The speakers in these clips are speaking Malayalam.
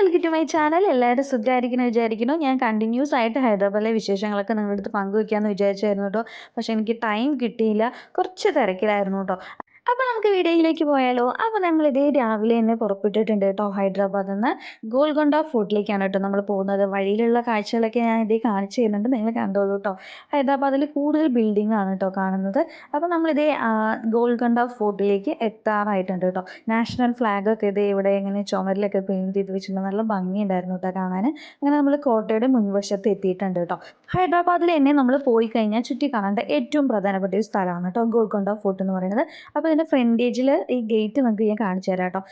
വെൽക്കം മൈ ചാനൽ എല്ലാവരും സുഖമായിരിക്കുന്നു വിചാരിക്കുന്നു. ഞാൻ കണ്ടിന്യൂസ് ആയിട്ട് ഹൈദരാബാദിലെ വിശേഷങ്ങളൊക്കെ നിങ്ങളുടെ അടുത്ത് പങ്കുവയ്ക്കാമെന്ന് വിചാരിച്ചായിരുന്നു കേട്ടോ. പക്ഷേ എനിക്ക് ടൈം കിട്ടിയില്ല. കുറച്ച് തിരക്കിലായിരുന്നു കേട്ടോ. അപ്പോൾ നമുക്ക് വീഡിയോയിലേക്ക് പോയാലോ. അപ്പോൾ നമ്മൾ ഇതേ രാവിലെ തന്നെ പുറപ്പെട്ടിട്ടുണ്ട് കേട്ടോ ഹൈദരാബാദിൽ നിന്ന്. ഗോൽഗൊണ്ട ഫോർട്ടിലേക്കാണ് കേട്ടോ നമ്മൾ പോകുന്നത്. വഴിയിലുള്ള കാഴ്ചകളൊക്കെ ഞാൻ ഇതേ കാണിച്ചു തരുന്നുണ്ട്. നിങ്ങൾ കണ്ടോളൂ കേട്ടോ. ഹൈദരാബാദിൽ കൂടുതൽ ബിൽഡിംഗ് ആണ് കേട്ടോ കാണുന്നത്. അപ്പോൾ നമ്മൾ ഇതേ ഗോൽക്കൊണ്ട ഫോർട്ടിലേക്ക് എത്താറായിട്ടുണ്ട് കേട്ടോ. നാഷണൽ ഫ്ലാഗ് ഒക്കെ ഇതേ ഇവിടെ ഇങ്ങനെ ചുമരിലൊക്കെ പെയിന്റ് ചെയ്ത് വെച്ചിട്ടുണ്ട്. നല്ല ഭംഗിയുണ്ടായിരുന്നു കേട്ടോ കാണാൻ. അങ്ങനെ നമ്മൾ കോട്ടയുടെ മുൻവശത്ത് എത്തിയിട്ടുണ്ട് കേട്ടോ. ഹൈദരാബാദിൽ തന്നെ നമ്മൾ പോയി കഴിഞ്ഞാൽ ചുറ്റി കാണേണ്ട ഏറ്റവും പ്രധാനപ്പെട്ട ഒരു സ്ഥലമാണ് കേട്ടോ ഗോൾഗൊണ്ട ഫോർട്ട് എന്ന് പറയുന്നത്. അപ്പോൾ ഫ്രണ്ടേജിൽ ഈ ഗേറ്റ് നമുക്ക് ഞാൻ കാണിച്ചു തരാം കേട്ടോ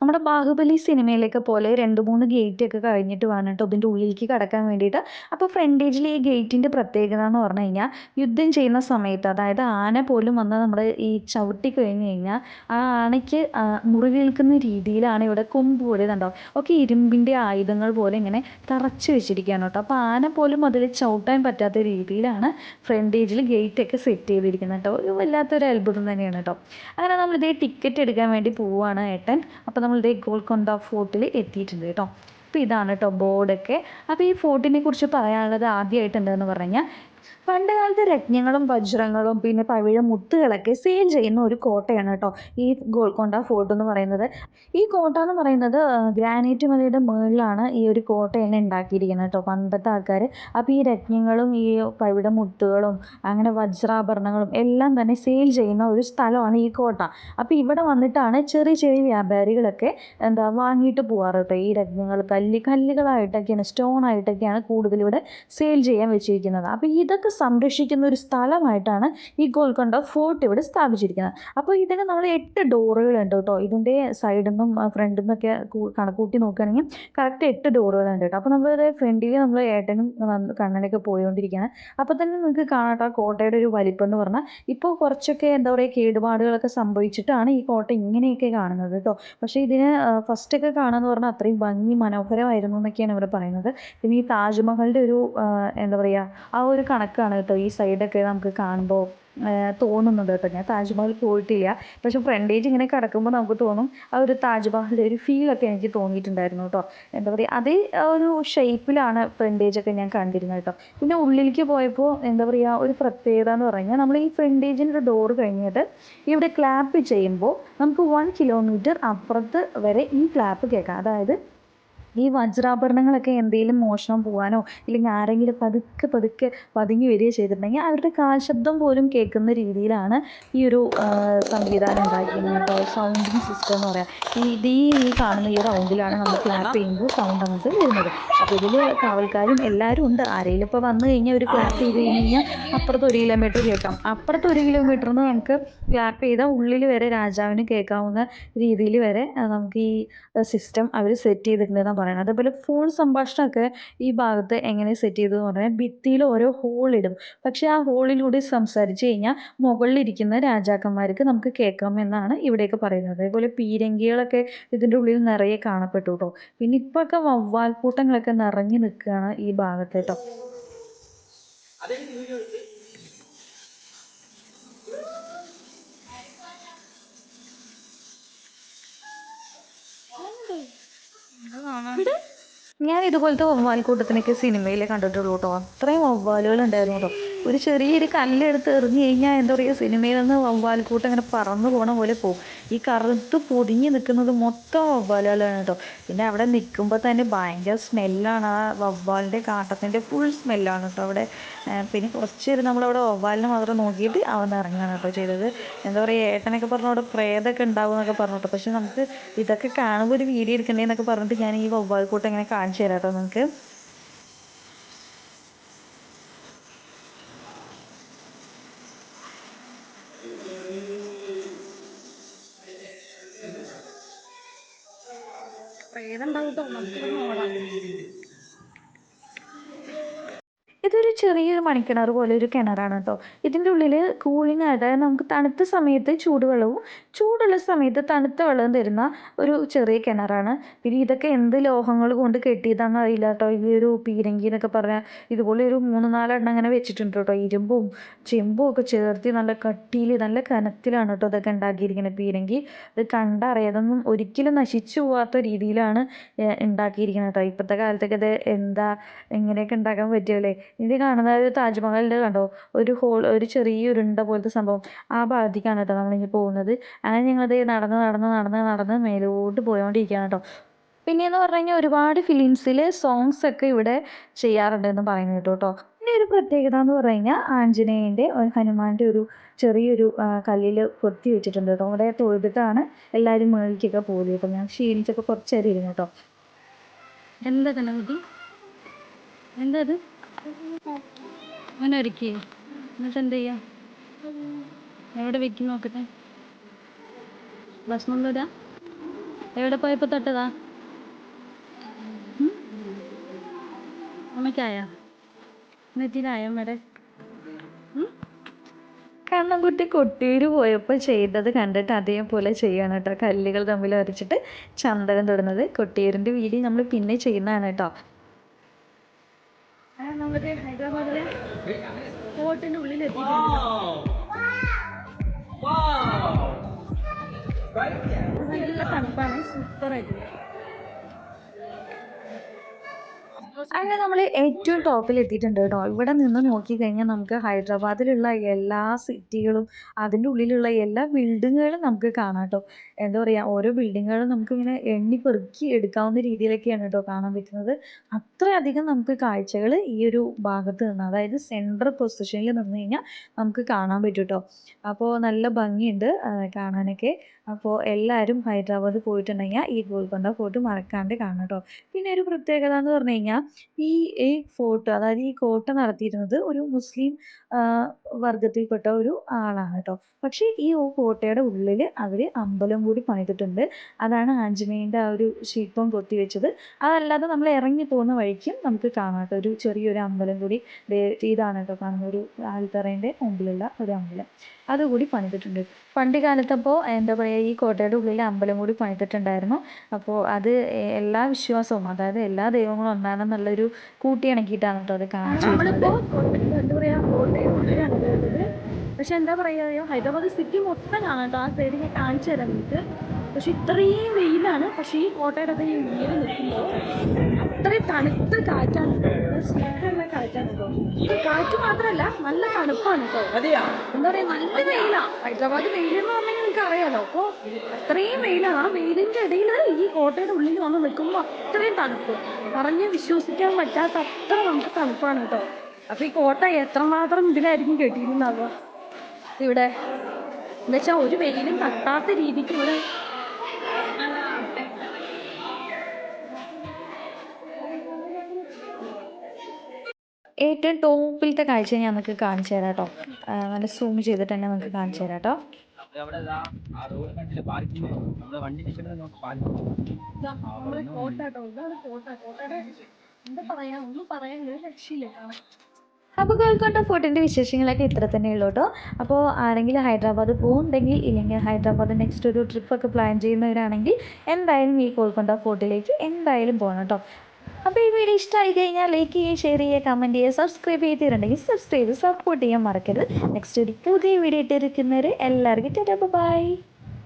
നമ്മുടെ ബാഹുബലി സിനിമയിലൊക്കെ പോലെ രണ്ട് മൂന്ന് ഗേറ്റ് ഒക്കെ കഴിഞ്ഞിട്ട് വേണം കേട്ടോ ഇതിന്റെ ഉള്ളിലേക്ക് കടക്കാൻ വേണ്ടിയിട്ട് അപ്പോൾ ഫ്രണ്ടേജിൽ ഈ ഗേറ്റിന്റെ പ്രത്യേകത എന്ന് പറഞ്ഞു കഴിഞ്ഞാൽ യുദ്ധം ചെയ്യുന്ന സമയത്ത് അതായത് ആന പോലും വന്ന് നമ്മുടെ ഈ ചവിട്ടി കഴിഞ്ഞ് കഴിഞ്ഞാൽ ആ ആനയ്ക്ക് മുറിവേൽക്കുന്ന രീതിയിലാണ് ഇവിടെ കൊമ്പ് പോലെ ഉണ്ടാവും ഒക്കെ ഇരുമ്പിന്റെ ആയുധങ്ങൾ പോലെ ഇങ്ങനെ തറച്ച് വെച്ചിരിക്കുകയാണ് കേട്ടോ. അപ്പോൾ ആന പോലും അതിൽ ചവിട്ടാൻ പറ്റാത്ത രീതിയിലാണ് ഫ്രണ്ടേജിൽ ഗേറ്റ് ഒക്കെ സെറ്റ് ചെയ്തിരിക്കുന്നത് കേട്ടോ. വല്ലാത്തൊരു അത്ഭുതം തന്നെയാണ് കേട്ടോ. അങ്ങനെ നമ്മൾ ഇതേ ടിക്കറ്റ് എടുക്കാൻ വേണ്ടി പോവുകയാണ് ഏട്ടൻ. അപ്പോൾ നമ്മൾ ഇതേ ഗോൽക്കൊണ്ട ഫോർട്ടിൽ എത്തിയിട്ടുണ്ട് കേട്ടോ. അപ്പോൾ ഇതാണ് കേട്ടോ ബോർഡൊക്കെ അപ്പോൾ ഈ ഫോർട്ടിനെ കുറിച്ച് പറയാനുള്ളത് ആദ്യമായിട്ട് എന്താണെന്ന് പറഞ്ഞു കഴിഞ്ഞാൽ പണ്ട് കാലത്ത് രത്നങ്ങളും വജ്രങ്ങളും പിന്നെ പവിഴ മുത്തുകളൊക്കെ സെയിൽ ചെയ്യുന്ന ഒരു കോട്ടയാണ് കേട്ടോ. ഈ ഗോൾക്കൊണ്ട ഫോർട്ട് എന്ന് പറയുന്നത്. ഈ കോട്ട എന്ന് പറയുന്നത് ഗ്രാനൈറ്റ് മലയുടെ മുകളിലാണ് ഈ ഒരു കോട്ട തന്നെ ഉണ്ടാക്കിയിരിക്കുന്നത് കേട്ടോ പണ്ടത്തെ ആൾക്കാർ അപ്പോൾ ഈ രത്നങ്ങളും ഈ പവിഴ മുത്തുകളും അങ്ങനെ വജ്രാഭരണങ്ങളും എല്ലാം തന്നെ സെയിൽ ചെയ്യുന്ന ഒരു സ്ഥലമാണ് ഈ കോട്ട. അപ്പോൾ ഇവിടെ വന്നിട്ടാണ് ചെറിയ ചെറിയ വ്യാപാരികളൊക്കെ എന്താ വാങ്ങിയിട്ട് പോകാറ് കേട്ടോ ഈ രത്നങ്ങൾ. കല്ല് കല്ലുകളായിട്ടൊക്കെയാണ് സ്റ്റോൺ ആയിട്ടൊക്കെയാണ് കൂടുതൽ ഇവിടെ സെയിൽ ചെയ്യാൻ വെച്ചിരിക്കുന്നത്. അപ്പോൾ ഇതൊക്കെ സംരക്ഷിക്കുന്ന ഒരു സ്ഥലമായിട്ടാണ് ഈ ഗോൽക്കൊണ്ട ഫോർട്ട് ഇവിടെ സ്ഥാപിച്ചിരിക്കുന്നത്. അപ്പോൾ ഇതിന് നമ്മൾ എട്ട് ഡോറുകളുണ്ട് കേട്ടോ. ഇതിന്റെ സൈഡിൽ നിന്നും ഫ്രണ്ടിൽ നിന്നൊക്കെ കണക്കൂട്ടി നോക്കുകയാണെങ്കിൽ കറക്റ്റ് എട്ട് ഡോറുകളുണ്ട് കേട്ടോ. അപ്പോൾ നമ്മൾ ഫ്രണ്ടിൽ നമ്മൾ ഏട്ടനും കണ്ണനൊക്കെ പോയിക്കൊണ്ടിരിക്കുകയാണ് അപ്പോൾ തന്നെ നിങ്ങൾക്ക് കാണാം ആ കോട്ടയുടെ ഒരു വലിപ്പം എന്ന് പറഞ്ഞാൽ. ഇപ്പോൾ കുറച്ചൊക്കെ എന്താ പറയുക കേടുപാടുകളൊക്കെ സംഭവിച്ചിട്ടാണ് ഈ കോട്ട ഇങ്ങനെയൊക്കെ കാണുന്നത് കേട്ടോ. പക്ഷേ ഇതിന് ഫസ്റ്റൊക്കെ കാണാന്ന് പറഞ്ഞാൽ അത്രയും ഭംഗി മനോഹരമായിരുന്നു എന്നൊക്കെയാണ് ഇവിടെ പറയുന്നത്. പിന്നെ ഈ താജ്മഹലിന്റെ ഒരു എന്താ പറയുക ആ ഒരു കണക്കാണ് കേട്ടോ. ഈ സൈഡൊക്കെ നമുക്ക് കാണുമ്പോൾ തോന്നുന്നത് കേട്ടോ. ഞാൻ താജ്മഹൽ പോയിട്ടില്ല. പക്ഷെ ഫ്രണ്ടേജ് ഇങ്ങനെ കിടക്കുമ്പോൾ നമുക്ക് തോന്നും ആ ഒരു താജ്മഹലിന്റെ ഒരു ഫീലൊക്കെ എനിക്ക് തോന്നിയിട്ടുണ്ടായിരുന്നു കേട്ടോ. എന്താ പറയുക അതേ ഒരു ഷേപ്പിലാണ് ഫ്രണ്ടേജൊക്കെ ഞാൻ കണ്ടിരുന്നത് കേട്ടോ. പിന്നെ ഉള്ളിലേക്ക് പോയപ്പോൾ എന്താ പറയുക ഒരു പ്രത്യേകത എന്ന് പറഞ്ഞാൽ നമ്മൾ ഈ ഫ്രണ്ടേജിന്റെ ഡോർ കഴിഞ്ഞിട്ട് ഇവിടെ ക്ലാപ്പ് ചെയ്യുമ്പോൾ നമുക്ക് വൺ കിലോമീറ്റർ അപ്പുറത്ത് വരെ ഈ ക്ലാപ്പ് കേൾക്കാം. അതായത് ഈ വജ്രാഭരണങ്ങളൊക്കെ എന്തെങ്കിലും മോഷണം പോകാനോ ഇല്ലെങ്കിൽ ആരെങ്കിലും പതുക്കെ പതുക്കെ പതുങ്ങി വരികയോ ചെയ്തിട്ടുണ്ടെങ്കിൽ അവരുടെ കാൽശബ്ദം പോലും കേൾക്കുന്ന രീതിയിലാണ് ഈ ഒരു സംവിധാനം ഉണ്ടാക്കിയിരിക്കുന്നത് കേട്ടോ. സൗണ്ടിങ് സിസ്റ്റം എന്ന് പറയാം. ഈ ഇത് ഈ കാണുന്ന ഈ റൗണ്ടിലാണ് നമ്മൾ ക്ലാപ്പ് ചെയ്യുമ്പോൾ സൗണ്ട് അങ്ങോട്ട് വരുന്നത്. അപ്പോൾ ഇതിൽ കാവൽക്കാരും എല്ലാവരും ഉണ്ട്. ആരെങ്കിലും ഇപ്പോൾ വന്നു കഴിഞ്ഞാൽ ഒരു ക്ലാപ്പ് ചെയ്ത് കഴിഞ്ഞ് കഴിഞ്ഞാൽ അപ്പുറത്ത് ഒരു കിലോമീറ്റർ കേൾക്കാം. അപ്പുറത്ത് ഒരു കിലോമീറ്ററിൽ നിന്ന് നമുക്ക് ക്ലാപ്പ് ചെയ്താൽ ഉള്ളിൽ വരെ രാജാവിന് കേൾക്കാവുന്ന രീതിയിൽ വരെ നമുക്ക് ഈ സിസ്റ്റം അവർ സെറ്റ് ചെയ്തിട്ടുണ്ടെന്നാണ് പറയുന്നത്. അതേപോലെ ഫോൺ സംഭാഷണമൊക്കെ ഈ ഭാഗത്ത് എങ്ങനെ സെറ്റ് ചെയ്തു എന്ന് പറഞ്ഞാൽ ഭിത്തിയിൽ ഓരോ ഹോൾ ഇടും. പക്ഷെ ആ ഹോളിലൂടെ സംസാരിച്ച് കഴിഞ്ഞാൽ മുകളിലിരിക്കുന്ന രാജാക്കന്മാർക്ക് നമുക്ക് കേൾക്കാമെന്നാണ് ഇവിടെയൊക്കെ പറയുന്നത്. അതേപോലെ പീരങ്കികളൊക്കെ ഇതിന്റെ ഉള്ളിൽ നിറയെ കാണപ്പെട്ടു കേട്ടോ. പിന്നെ ഇപ്പോഴൊക്കെ വവ്വാൽക്കൂട്ടങ്ങളൊക്കെ നിറഞ്ഞു നിൽക്കുകയാണ് ഈ ഭാഗത്ത് കേട്ടോ. ഞാൻ ഇതുപോലത്തെ വവ്വാൽക്കൂട്ടത്തിനൊക്കെ സിനിമയിലെ കണ്ടിട്ടുള്ളൂ കേട്ടോ. അത്രയും വവ്വാലുകൾ ഉണ്ടായിരുന്നു കേട്ടോ. ഒരു ചെറിയൊരു കല്ലെടുത്ത് എറിഞ്ഞു കഴിഞ്ഞാൽ എന്താ പറയുക സിനിമയിൽ നിന്ന് വവ്വാൽക്കൂട്ടം ഇങ്ങനെ പറന്നു പോകണ പോലെ പോകും. ഈ കറുത്ത് പൊതിഞ്ഞ് നിൽക്കുന്നത് മൊത്തം വവ്വാലുകളാണ് കേട്ടോ പിന്നെ അവിടെ നിൽക്കുമ്പോൾ തന്നെ ഭയങ്കര സ്മെല്ലാണ്. ആ വവ്വാലിന്റെ കാട്ടത്തിന്റെ ഫുൾ സ്മെല്ലാണ് കേട്ടോ അവിടെ. പിന്നെ കുറച്ച് നേരം നമ്മളവിടെ വവ്വാലിനെ മാത്രം നോക്കിയിട്ട് അവൻ ഇറങ്ങുകയാണ് കേട്ടോ ചെയ്തത്. എന്താ പറയുക ഏട്ടനൊക്കെ പറഞ്ഞു അവിടെ പ്രേതമൊക്കെ ഉണ്ടാവും എന്നൊക്കെ പറഞ്ഞു കേട്ടോ പക്ഷെ നമുക്ക് ഇതൊക്കെ കാണുമ്പോൾ ഒരു വീഡിയോ എടുക്കണ്ടേ എന്നൊക്കെ പറഞ്ഞിട്ട് ഞാൻ ഈ വവ്വാൽക്കൂട്ടം ഇങ്ങനെ കാണിച്ചു തരാം കേട്ടോ നിങ്ങൾക്ക്. Kan, Bang, 活到 ചെറിയൊരു മണിക്കിണർ പോലെ ഒരു കിണറാണ് കേട്ടോ. ഇതിന്റെ ഉള്ളിൽ കൂളിംഗ് അതായത് നമുക്ക് തണുത്ത സമയത്ത് ചൂടുവെള്ളവും ചൂടുള്ള സമയത്ത് തണുത്ത വെള്ളവും തരുന്ന ഒരു ചെറിയ കിണറാണ്. പിന്നെ ഇതൊക്കെ എന്ത് ലോഹങ്ങൾ കൊണ്ട് കെട്ടിയതാണെന്ന് അറിയില്ല കേട്ടോ. ഈ ഒരു പീരങ്കി എന്നൊക്കെ പറഞ്ഞാൽ ഇതുപോലെ ഒരു മൂന്ന് നാലെണ്ണം അങ്ങനെ വെച്ചിട്ടുണ്ട് കേട്ടോ. ഇരുമ്പും ചെമ്പും ഒക്കെ ചേർത്ത് നല്ല കട്ടിയിൽ നല്ല കനത്തിലാണ് കേട്ടോ ഇതൊക്കെ ഉണ്ടാക്കിയിരിക്കുന്നത് പീരങ്കി. അത് കണ്ടറിയാതൊന്നും ഒരിക്കലും നശിച്ചു പോവാത്ത രീതിയിലാണ് ഉണ്ടാക്കിയിരിക്കുന്നത് കേട്ടോ. ഇപ്പോഴത്തെ കാലത്തൊക്കെ ഇത് എന്താ എങ്ങനെയൊക്കെ ഉണ്ടാക്കാൻ പറ്റുമല്ലേ ഇത് കാണുന്ന ഒരു താജ്മഹലിന്റെ കണ്ടോ? ഒരു ഹോൾ ഒരു ചെറിയ ഉരുണ്ട പോലത്തെ സംഭവം ആ ഭാഗത്തേക്കാണ് കേട്ടോ നമ്മളിങ്ങനെ പോകുന്നത്. അങ്ങനെ ഞങ്ങളത് നടന്ന് നടന്ന് നടന്ന് നടന്ന് മേലോട്ട് പോയോണ്ടിരിക്കുകയാണ് കേട്ടോ. പിന്നെയെന്ന് പറഞ്ഞു കഴിഞ്ഞാൽ ഒരുപാട് ഫിലിംസിൽ സോങ്സ് ഒക്കെ ഇവിടെ ചെയ്യാറുണ്ട് എന്ന് പറയുന്നത് കേട്ടോ കേട്ടോ. പിന്നെ ഒരു പ്രത്യേകത എന്ന് പറഞ്ഞു കഴിഞ്ഞാൽ ആഞ്ജനേയന്റെ ഹനുമാന്റെ ഒരു ചെറിയൊരു കല്ലിൽ കൊത്തി വെച്ചിട്ടുണ്ട് കേട്ടോ. അവിടെ തൊഴുതിട്ടാണ് എല്ലാവരും മേളിക്കൊക്കെ പോകുന്നത് കേട്ടോ. ഞാൻ ക്ഷീണിച്ചൊക്കെ കുറച്ച് നേരം ഇരുന്നു കേട്ടോ. എന്താ തന്നെ കുട്ടി എന്താ അത്? അങ്ങനെ ഒരുക്കിയേ എന്നിട്ട് എന്ത് ചെയ്യാ എവിടെ വെക്കും നോക്കട്ടെ? ഭക്ഷണം തരാ എവിടെ പോയപ്പോ തൊട്ടതാ? അമ്മയ്ക്കായോ? നെറ്റിയിലായോ അമ്മയുടെ? കണ്ണൻകുട്ടി കൊട്ടിയൂർ പോയപ്പോൾ ചെയ്തത് കണ്ടിട്ട് അതേപോലെ ചെയ്യാണ് കേട്ടോ. കല്ലുകൾ തമ്മിൽ വരച്ചിട്ട് ചന്ദനം തൊടുന്നത്. കൊട്ടിയൂരിന്റെ വീഡിയോ നമ്മൾ പിന്നെ ചെയ്യുന്നതാണ് കേട്ടോ. നമ്മുടെ ഹൈദരാബാദിലെ ഫോർട്ടിന്റെ ഉള്ളിൽ നല്ല തണുപ്പാണ്. സൂപ്പറായിട്ട്. അങ്ങനെ നമ്മൾ ഏറ്റവും ടോപ്പിൽ എത്തിയിട്ടുണ്ട് കേട്ടോ. ഇവിടെ നിന്ന് നോക്കിക്കഴിഞ്ഞാൽ നമുക്ക് ഹൈദരാബാദിലുള്ള എല്ലാ സിറ്റികളും അതിന്റെ ഉള്ളിലുള്ള എല്ലാ ബിൽഡിങ്ങുകളും നമുക്ക് കാണാം കേട്ടോ. എന്താ പറയുക ഓരോ ബിൽഡിങ്ങുകളും നമുക്കിങ്ങനെ എണ്ണി പെറുക്കി എടുക്കാവുന്ന രീതിയിലൊക്കെയാണ് കേട്ടോ കാണാൻ പറ്റുന്നത്. അത്രയധികം നമുക്ക് കാഴ്ചകൾ ഈ ഒരു ഭാഗത്ത് നിന്ന് അതായത് സെൻട്രൽ പൊസിഷനിൽ നിന്ന് കഴിഞ്ഞാൽ നമുക്ക് കാണാൻ പറ്റും കേട്ടോ. അപ്പോൾ നല്ല ഭംഗിയുണ്ട് കാണാനൊക്കെ. അപ്പോൾ എല്ലാവരും ഹൈദരാബാദ് പോയിട്ടുണ്ടെങ്കിൽ ഈ ഗോൽക്കൊണ്ട ഫോർട്ട് മറക്കാണ്ട് കാണണം കേട്ടോ പിന്നെ ഒരു പ്രത്യേകത എന്ന് പറഞ്ഞു കഴിഞ്ഞാൽ ഈ ഈ ഫോർട്ട് അതായത് ഈ കോട്ട നടത്തിയിരുന്നത് ഒരു മുസ്ലിം വർഗത്തിൽപ്പെട്ട ഒരു ആളാണ് കേട്ടോ പക്ഷേ ഈ കോട്ടയുടെ ഉള്ളിൽ അവർ അമ്പലം കൂടി പണിതിട്ടുണ്ട്. അതാണ് ആഞ്ജനേയന്റെ ആ ഒരു ശില്പം കൊത്തിവെച്ചത്. അതല്ലാതെ നമ്മൾ ഇറങ്ങി പോകുന്ന വഴിക്കും നമുക്ക് കാണാം കേട്ടോ ഒരു ചെറിയൊരു അമ്പലം കൂടി ഇതാണ് കേട്ടോ കാണുന്ന ഒരു ആൽത്തറേന്റെ മുമ്പിലുള്ള ഒരു അമ്പലം. അതുകൂടി പണിതിട്ടുണ്ട്. പണ്ട് കാലത്തപ്പോൾ എന്താ പറയുക ഈ കോട്ടയുടെ ഉള്ളിൽ അമ്പലം കൂടി പണിതിട്ടുണ്ടായിരുന്നു. അപ്പോൾ അത് എല്ലാ വിശ്വാസവും അതായത് എല്ലാ ദൈവങ്ങളും ഒന്നാണെന്നുള്ളൊരു കൂട്ടിയിണക്കിയിട്ടാണ് കേട്ടോ അത് കാണിച്ചു എന്താ പറയാ കോട്ടയുടെ ഉള്ളിലാണ് പക്ഷെ എന്താ പറയാ ഹൈദരാബാദ് സിറ്റി മൊത്തം കാണാം കേട്ടോ ആ സൈഡ് ഞാൻ കാണിച്ചു തരാം നിങ്ങൾക്ക് പക്ഷെ ഇത്രയും വെയിലാണ്. പക്ഷേ ഈ കോട്ടയുടെ അതേ വെയിൽ നിൽക്കുമ്പോൾ അത്രയും തണുത്ത കാറ്റാണ്. കേട്ടോ സ്നേഹമുള്ള കാറ്റാണ് കേട്ടോ. കാറ്റ് മാത്രമല്ല നല്ല തണുപ്പാണ് കേട്ടോ. എന്താ പറയാ നല്ല വെയിലാണ് ഹൈദരാബാദ് വെയിൽ എന്ന് പറഞ്ഞാൽ നിങ്ങൾക്ക് അറിയാലോ. അപ്പോൾ അത്രയും വെയിലാണ്. ആ വെയിലിന്റെ ഇടയിൽ ഈ കോട്ടയുടെ ഉള്ളിൽ വന്ന് നിൽക്കുമ്പോൾ അത്രയും തണുപ്പ്. പറഞ്ഞ് വിശ്വസിക്കാൻ പറ്റാത്ത അത്ര നമുക്ക് തണുപ്പാണ് കേട്ടോ. അപ്പൊ ഈ കോട്ട എത്രമാത്രം ഇതിലായിരിക്കും കെട്ടിയിരുന്നാവുക ഇവിടെ എന്നുവെച്ചാൽ ഒരു വെയിലും തട്ടാത്ത രീതിക്ക് ഇവിടെ ഏറ്റവും ടോപ്പിലത്തെ കാഴ്ച ഞാൻ നിങ്ങൾക്ക് കാണിച്ചു തരാം കേട്ടോ നല്ല സൂം ചെയ്തിട്ട് തന്നെ നിങ്ങൾക്ക് കാണിച്ചു തരാം കേട്ടോ അവിടെ കോഴിക്കോട്ടെ ഫോർട്ടിന്റെ വിശേഷങ്ങളൊക്കെ ഇത്ര തന്നെ ഉള്ളൂ കേട്ടോ. അപ്പോൾ ആരെങ്കിലും ഹൈദരാബാദ് പോകുന്നുണ്ടെങ്കിൽ ഇല്ലെങ്കിൽ ഹൈദരാബാദ് നെക്സ്റ്റ് ഒരു ട്രിപ്പ് ഒക്കെ പ്ലാൻ ചെയ്യുന്നവരാണെങ്കിൽ എന്തായാലും ഈ കോഴിക്കോട്ട ഫോർട്ടിലേക്ക് എന്തായാലും പോകണം കേട്ടോ. അപ്പോൾ ഈ വീഡിയോ ഇഷ്ടമായി കഴിഞ്ഞാൽ ലൈക്ക് ചെയ്യുക ഷെയർ ചെയ്യുക കമന്റ് ചെയ്യുക സബ്സ്ക്രൈബ് ചെയ്തിട്ടുണ്ടെങ്കിൽ സബ്സ്ക്രൈബ് സപ്പോർട്ട് ചെയ്യാൻ മറക്കരുത്. നെക്സ്റ്റ് ഒരു പുതിയ വീഡിയോ ഇട്ടിരിക്കുന്നവർ എല്ലാവർക്കും ടാറ്റാ ബൈ